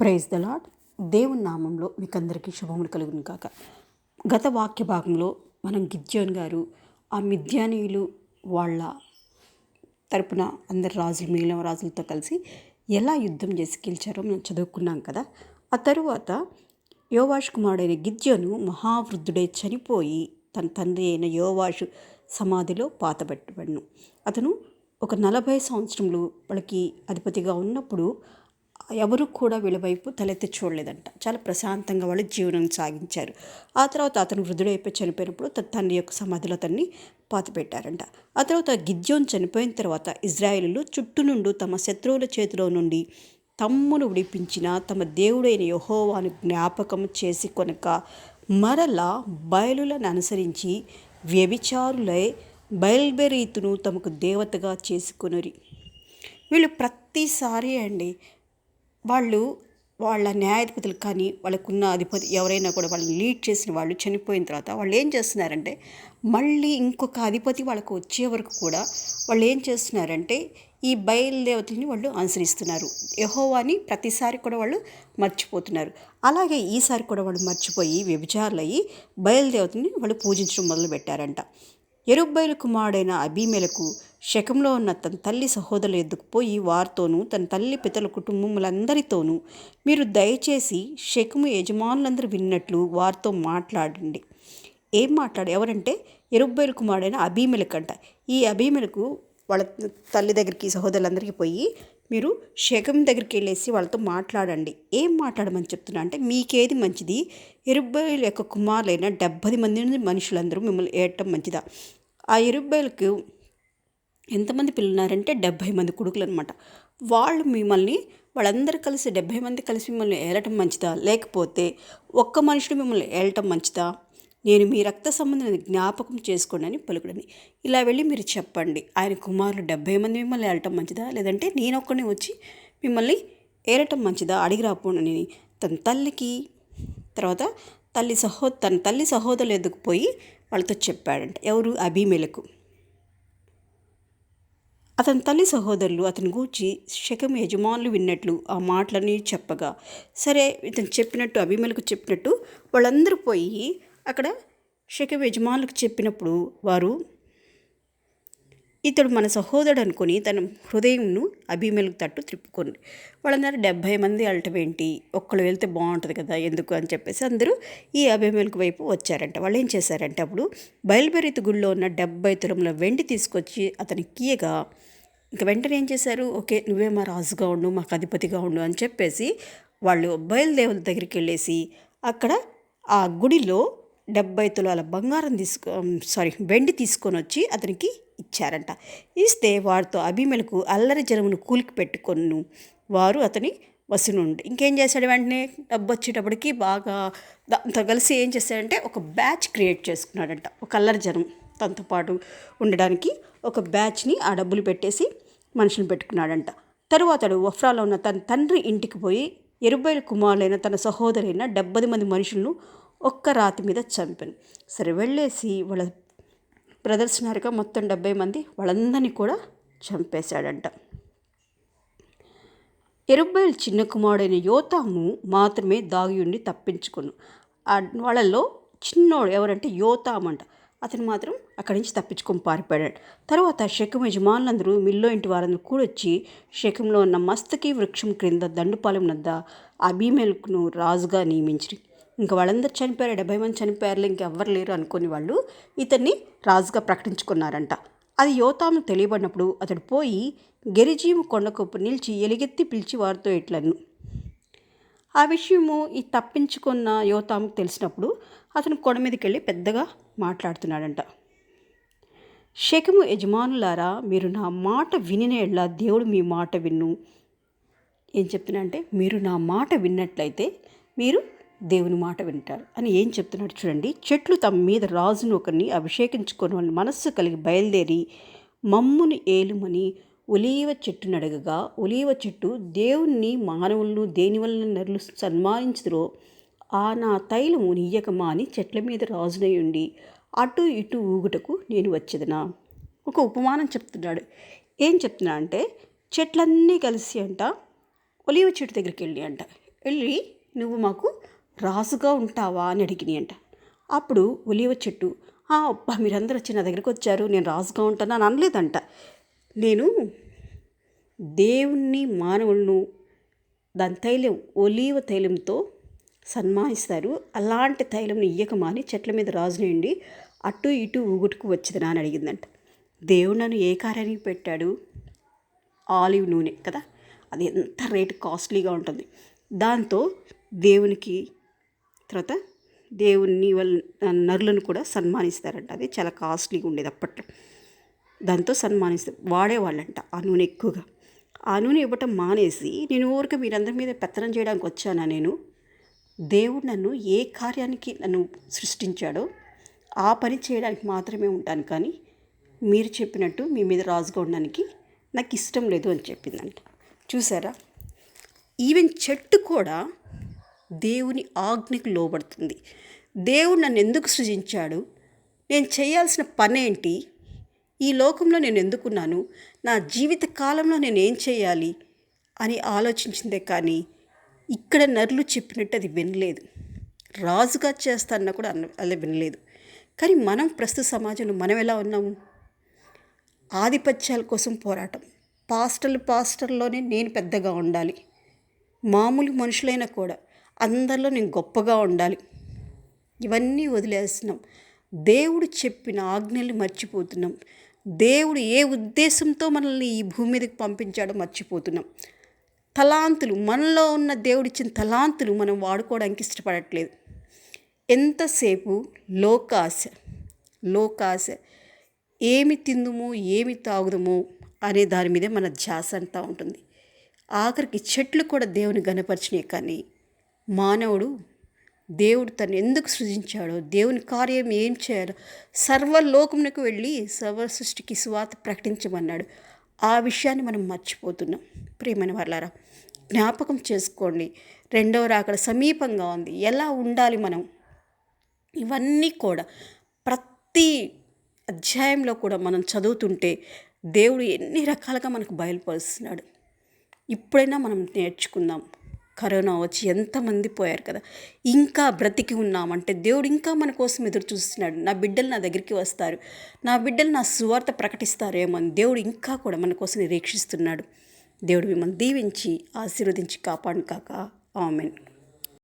Praise the lord దేవుని నామంలో మీకు అందరికీ శుభములు కలుగును కాక గత వాక్య భాగంలో మనం గిద్యోన్ గారు ఆ మిథ్యానీయులు వాళ్ళ తరపున అందరు రాజులు మిగిలిన రాజులతో కలిసి ఎలా యుద్ధం చేసి గెలిచారో మనం చదువుకున్నాం కదా. ఆ తరువాత యోవాష్ కుమారుడైన గిద్యోను మహావృద్ధుడే చనిపోయి తన తండ్రి అయిన యోవాషు సమాధిలో పాతబెట్టబడ్ను. అతను ఒక నలభై సంవత్సరంలో వాళ్ళకి అధిపతిగా ఉన్నప్పుడు ఎవరు కూడా వీళ్ళ వైపు తలెత్తి చూడలేదంట. చాలా ప్రశాంతంగా వాళ్ళు జీవనం సాగించారు. ఆ తర్వాత అతను వృద్ధుడైపోయి చనిపోయినప్పుడు తన తండ్రి యొక్క సమాధిలో అతన్ని పాతిపెట్టారంట. ఆ తర్వాత గిద్యోన్ చనిపోయిన తర్వాత ఇజ్రాయిలు చుట్టూ నుండి తమ శత్రువుల చేతిలో నుండి తమ్మును విడిపించిన తమ దేవుడైన యహోవాను జ్ఞాపకం చేసి కొనక మరలా బయలులను అనుసరించి వ్యభిచారులై బయల్బెరీతును తమకు దేవతగా చేసుకొనరి. వీళ్ళు ప్రతిసారి అండి వాళ్ళు వాళ్ళ న్యాయాధిపతులు కానీ వాళ్ళకున్న అధిపతి ఎవరైనా కూడా వాళ్ళని లీడ్ చేసిన వాళ్ళు చనిపోయిన తర్వాత వాళ్ళు ఏం చేస్తున్నారంటే మళ్ళీ ఇంకొక అధిపతి వాళ్ళకు వచ్చే వరకు కూడా వాళ్ళు ఏం చేస్తున్నారంటే ఈ బయలుదేవతల్ని వాళ్ళు అనుసరిస్తున్నారు. యహోవాని ప్రతిసారి కూడా వాళ్ళు మర్చిపోతున్నారు. అలాగే ఈసారి కూడా వాళ్ళు మర్చిపోయి వ్యభిచారులయ్యి బయలుదేవతని వాళ్ళు పూజించడం మొదలుపెట్టారంట. ఎరుబ్బయలు కుమారుడైన అభిమేలకు శకంలో ఉన్న తన తల్లి సహోదరుల ఎద్దుకు పోయి వారితోనూ తన తల్లి పితల కుటుంబములందరితోనూ మీరు దయచేసి శకము యజమానులందరూ విన్నట్లు వారితో మాట్లాడండి. ఏం మాట్లాడు? ఎవరంటే ఎరుబ్బైలు కుమారుడైన అంట ఈ అభీమెలకు వాళ్ళ తల్లి దగ్గరికి సహోదరులందరికీ పోయి మీరు శకం దగ్గరికి వెళ్ళేసి వాళ్ళతో మాట్లాడండి. ఏం మాట్లాడమని చెప్తున్నా అంటే మీకేది మంచిది? ఎరుబ్బైల యొక్క కుమారులైన డెబ్బై మంది మనుషులందరూ మిమ్మల్ని ఏడటం మంచిదా? ఆ ఎరుబ్బైలకు ఎంతమంది పిల్లలు ఉన్నారంటే డెబ్భై మంది కొడుకులు అనమాట వాళ్ళు మిమ్మల్ని వాళ్ళందరూ కలిసి డెబ్భై మంది కలిసి మిమ్మల్ని ఏలటం మంచిదా? లేకపోతే ఒక్క మనుషుడు మిమ్మల్ని ఏలటం మంచిదా? నేను మీ రక్త సంబంధం జ్ఞాపకం చేసుకోండి అని పలుకుడని ఇలా వెళ్ళి మీరు చెప్పండి. ఆయన కుమారులు డెబ్భై మంది మిమ్మల్ని ఏలటం మంచిదా? లేదంటే నేను ఒక్కడిని వచ్చి మిమ్మల్ని ఏలటం మంచిదా? అడిగి రాపోండి తన తల్లికి తర్వాత తల్లి సహో తన తల్లి సహోదరులు ఎదుకుపోయి వాళ్ళతో చెప్పాడంట. ఎవరు? అభిమేలకు అతని తల్లి సహోదరులు అతని గూర్చి శకం యజమానులు విన్నట్లు ఆ మాటలని చెప్పగా సరే ఇతను చెప్పినట్టు అభిమలకు చెప్పినట్టు వాళ్ళందరూ పోయి అక్కడ శకం యజమానులకు చెప్పినప్పుడు వారు ఇతడు మన సహోదరుడు అనుకొని తన హృదయంను అభిమేలకు తట్టు త్రిప్పుకొని వాళ్ళందరూ డెబ్భై మంది అల్టమేంటి ఒక్కళ్ళు వెళ్తే బాగుంటుంది కదా ఎందుకు అని చెప్పేసి అందరూ ఈ అభిమేలకు వైపు వచ్చారంట. వాళ్ళు ఏం చేశారంటే అప్పుడు బయలుబెరీతు గుళ్ళో ఉన్న డెబ్బై తులముల వెండి తీసుకొచ్చి అతని కీయగా ఇంక వెంటనే ఏం చేశారు? ఓకే నువ్వే మా రాజుగా ఉండు మాకు అధిపతిగా ఉండు అని చెప్పేసి వాళ్ళు బయలుదేవుల దగ్గరికి వెళ్ళేసి అక్కడ ఆ గుడిలో డెబ్బై తులాల బంగారం తీసుకో సారీ వెండి తీసుకొని వచ్చి అతనికి ఇచ్చారంట. ఇస్తే వారితో అభిమలకు అల్లరి జనమును కూలికి పెట్టుకొను వారు అతని వసునుండి ఇంకేం చేశాడు వెంటనే? డబ్బు వచ్చేటప్పటికి బాగా దాంతో కలిసి ఏం చేశాడంటే ఒక బ్యాచ్ క్రియేట్ చేసుకున్నాడంట. ఒక అల్లరి జనం తనతో పాటు ఉండడానికి ఒక బ్యాచ్ని ఆ డబ్బులు పెట్టేసి మనుషులు పెట్టుకున్నాడంట. తరువాత వఫ్రాలో ఉన్న తన తండ్రి ఇంటికి పోయి ఎరుబైల కుమారులైన తన సహోదరైన డెబ్బై మంది మనుషులను ఒక్క రాతి మీద చంపాను. సరే వెళ్ళేసి వాళ్ళ ప్రదర్శనారుగా మొత్తం డెబ్బై మంది వాళ్ళందరినీ కూడా చంపేశాడంట. ఎరుబ్బైల్ చిన్న కుమారుడైన యోతాము మాత్రమే దాగి తప్పించుకును వాళ్ళల్లో చిన్నోడు ఎవరంటే యోతామంట. అతను మాత్రం అక్కడి నుంచి తప్పించుకొని పారిపోయాడు. తర్వాత శకం యజమానులందరూ మిల్లో ఇంటి వారందరూ కూడొచ్చి శకంలో ఉన్న మస్తకి వృక్షం క్రింద దండుపాలెం నద్ద అభిమేల్కును రాజుగా నియమించింది ఇంకా వాళ్ళందరూ చనిపోయారు డెబ్బై మంది చనిపోయారు ఇంకెవ్వరు లేరు అనుకుని వాళ్ళు ఇతన్ని రాజుగా ప్రకటించుకున్నారంట. అది యోతాము తెలియబడినప్పుడు అతడు పోయి గెరిజీము కొండకొప్పు నిలిచి ఎలుగెత్తి పిలిచి వారితో ఇట్లను ఆ విషయము ఈ తప్పించుకున్న యోతాముకు తెలిసినప్పుడు అతను కొండ మీదకి వెళ్ళి పెద్దగా మాట్లాడుతున్నాడంట. శకము యజమానులారా మీరు నా మాట వినిన దేవుడు మీ మాట విన్ను. ఏం చెప్తున్నా అంటే మీరు నా మాట విన్నట్లయితే మీరు దేవుని మాట వింటారు. అని ఏం చెప్తున్నాడు చూడండి. చెట్లు తమ మీద రాజును ఒకరిని అభిషేకించుకొని వాళ్ళ మనస్సు కలిగి బయలుదేరి మమ్ముని ఏలుమని ఒలీవ చెట్టును అడగగా ఒలీవ చెట్టు దేవుణ్ణి మానవులను దేని వలన నరులు సన్మానించుదురో ఆ నా తైలము నీయకమా అని చెట్ల మీద రాజునై ఉండి అటు ఇటు ఊగుటకు నేను వచ్చేదనా? ఒక ఉపమానం చెప్తున్నాడు. ఏం చెప్తున్నా అంటే చెట్లన్నీ కలిసి అంట ఒలివ చెట్టు దగ్గరికి వెళ్ళి అంట. వెళ్ళి నువ్వు మాకు రాజుగా ఉంటావా అని అడిగినాయంట అప్పుడు ఒలివ చెట్టు అబ్బా మీరందరూ వచ్చి నా దగ్గరికి వచ్చారు నేను రాజుగా ఉంటాను అని అనలేదంట. నేను దేవుణ్ణి మానవులను దాని తైలం ఒలీవ తైలంతో సన్మానిస్తారు. అలాంటి తైలం ఇయ్యకమాని చెట్ల మీద రాజునేయండి అటు ఇటు ఊగుటుకు వచ్చింది అని అడిగిందంట. దేవుడు నన్ను ఏ కార్యానికి పెట్టాడు? ఆలివ్ నూనె కదా. అది ఎంత రేటు కాస్ట్లీగా ఉంటుంది. దాంతో దేవునికి తర్వాత దేవుణ్ణి వాళ్ళ నరులను కూడా సన్మానిస్తారంట. అది చాలా కాస్ట్లీగా ఉండేది అప్పట్లో. దాంతో సన్మానిస్తారు వాడేవాళ్ళంట ఆ నూనె ఎక్కువగా. ఆ నూనె ఇవ్వటం మానేసి నేను ఊరికే మీరందరి మీద పెత్తనం చేయడానికి వచ్చానా నేను? దేవుడు నన్ను ఏ కార్యానికి నన్ను సృష్టించాడో ఆ పని చేయడానికి మాత్రమే ఉంటాను కానీ మీరు చెప్పినట్టు మీ మీద రాజుగా ఉండడానికి నాకు ఇష్టం లేదు అని చెప్పిందంట. చూసారా? ఈవెన్ చెట్టు కూడా దేవుని ఆజ్ఞకు లోబడుతుంది. దేవుడు నన్ను ఎందుకు సృజించాడు? నేను చేయాల్సిన పనేంటి ఈ లోకంలో నేను ఎందుకున్నాను? నా జీవిత కాలంలో నేను ఏం చేయాలి? అని ఆలోచించిందే కానీ ఇక్కడ నరులు చెప్పినట్టు అది వినలేదు. రాజుగా చేస్తాన్న కూడా అన్న అలా వినలేదు. కానీ మనం ప్రస్తుత సమాజంలో మనం ఎలా ఉన్నాము? ఆధిపత్యాల కోసం పోరాటం. పాస్టర్లు పాస్టర్లోనే నేను పెద్దగా ఉండాలి. మామూలు మనుషులైనా కూడా అందరిలో నేను గొప్పగా ఉండాలి. ఇవన్నీ వదిలేస్తున్నాం. దేవుడు చెప్పిన ఆజ్ఞల్ని మర్చిపోతున్నాం. దేవుడు ఏ ఉద్దేశంతో మనల్ని ఈ భూమి మీదకి పంపించాడో మర్చిపోతున్నాం. తలాంతులు మనలో ఉన్న దేవుడిచ్చిన తలాంతులు మనం వాడుకోవడానికి ఇష్టపడట్లేదు. ఎంతసేపు? లోకాశ. లోకాశ. ఏమి తిందుము ఏమి తాగుదము అనే దాని మీదే మన ధ్యాస అంతా ఉంటుంది. ఆఖరికి చెట్లు కూడా దేవుని గనపరిచినాయి కానీ మానవుడు దేవుడు తను ఎందుకు సృజించాడో దేవుని కార్యం ఏం చేయాలో సర్వలోకమునకు వెళ్ళి సర్వ సృష్టికి సువాత ప్రకటించమన్నాడు. ఆ విషయాన్ని మనం మర్చిపోతున్నాం. ప్రియమైన వాళ్ళారా జ్ఞాపకం చేసుకోండి. రెండవ రాకడ సమీపంగా ఉంది. ఎలా ఉండాలి మనం? ఇవన్నీ కూడా ప్రతి అధ్యాయంలో కూడా మనం చదువుతుంటే దేవుడు ఎన్ని రకాలుగా మనకు బయలుపరుస్తున్నాడు. ఇప్పుడైనా మనం నేర్చుకుందాం. కరోనా వచ్చి ఎంతమంది పోయారు కదా. ఇంకా బ్రతికి ఉన్నామంటే దేవుడు ఇంకా మన కోసం ఎదురు చూస్తున్నాడు. నా బిడ్డలు నా దగ్గరికి వస్తారు. నా బిడ్డలు నా సువార్త ప్రకటిస్తారేమో అని దేవుడు ఇంకా కూడా మన కోసం నిరీక్షిస్తున్నాడు. దేవుడు మిమ్మల్ని దీవించి ఆశీర్వదించి కాపాడు కాక. ఆమెన్.